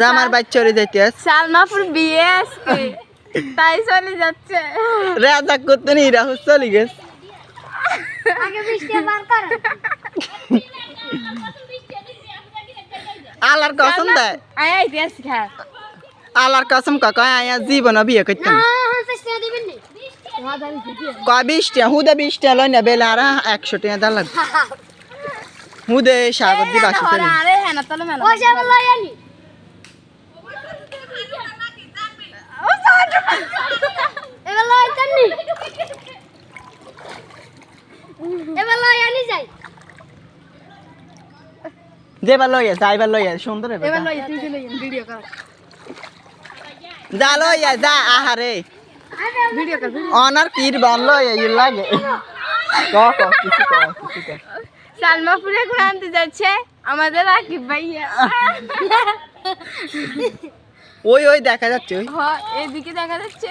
জামার বাইক চলে যাইতে সালমাপুর বিয়ে আজকে। তাই চলে যাচ্ছে। রাজা করতে নি রাহুল চলে গেছে। আলার কসম দেয় আলার কসম কাকা আয়া জীবন বিয়ে করতে হ্যাঁ কয় বিশ টাকা হুদে বিশ টাকা লই না বেলে আর একশো টাকা দা লাগবে। হুদে সাগর দি বাসি চলে আরে হ্যাঁ না তাহলে মেলা পয়সা বলা জানি এবার লয় জানি এবার যেবার লইয়া যাইবার লইয়া সুন্দর হবে এবার লই তুই ভিডিও কর। যা লইয়া যা আহারে। ভিডিও কর অনার কির বান লইয়া ই লাগে। ক ক কিছু ক কিছু ক সালমাপুরে যাচ্ছে আমাদের আকিব ভাইয়া। ওই ওই দেখা যাচ্ছে ওই। হ এদিকে দেখা যাচ্ছে।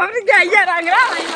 আমি যাইয়া রাঙা রাঙা